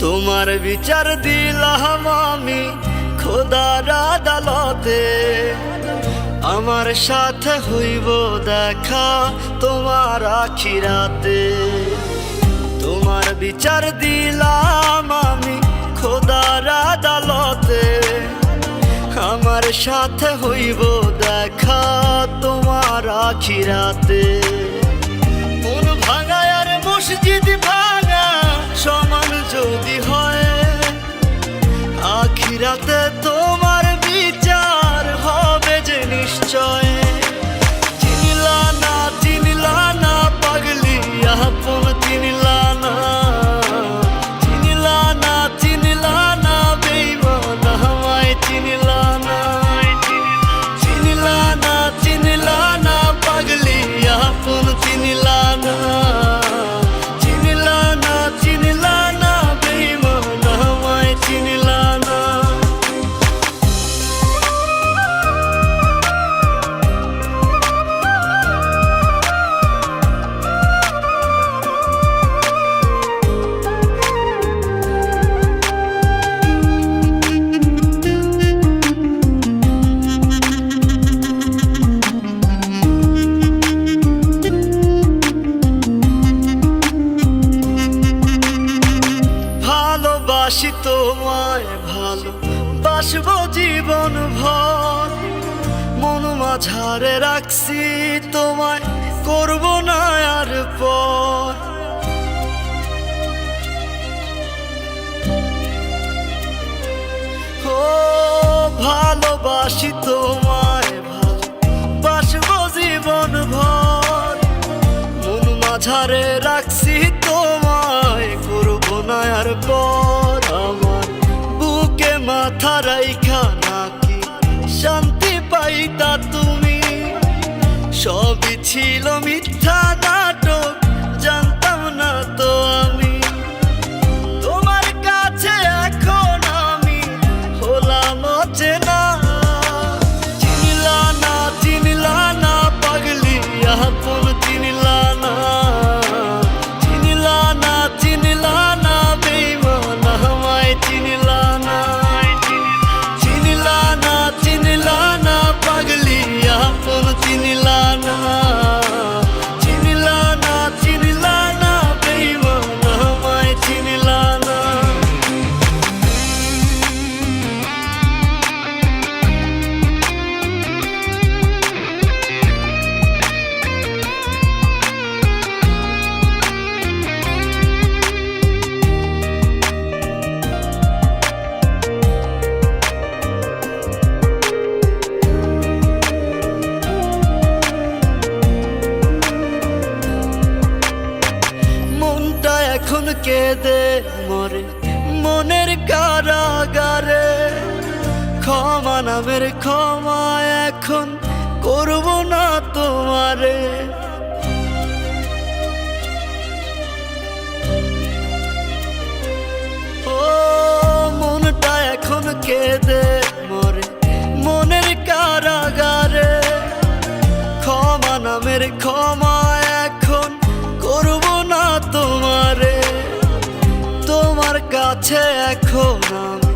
তোমার বিচার দিলাম আমি খোদার আদালতে। আমার সাথে হইব দেখা তোমার আখিরাতে। তোমার বিচার দিলাম আমি খোদার আদালতে। আমার সাথে হইব দেখা তোমার আখিরাতে। মন ভাঙায় আর মসজিদ ভাঙা যদি হয় আখিরাতে তোমার মাঝারে রাখছি, তোমায় করব না আর পর। ও, ভালোবাসি তোমায় ভালো বাসবো জীবন ভর। মন মাঝারে রাখছি, তোমায় করব না আর পর। আমার বুকে মাথা রাইখা, নাকি শান্তি তুমি সবই ছিল মিথ্যা কেঁদে মরে মনের কারাগারে। ক্ষমা নামের ক্ষমা এখন করব না তোমারে। এখন আমি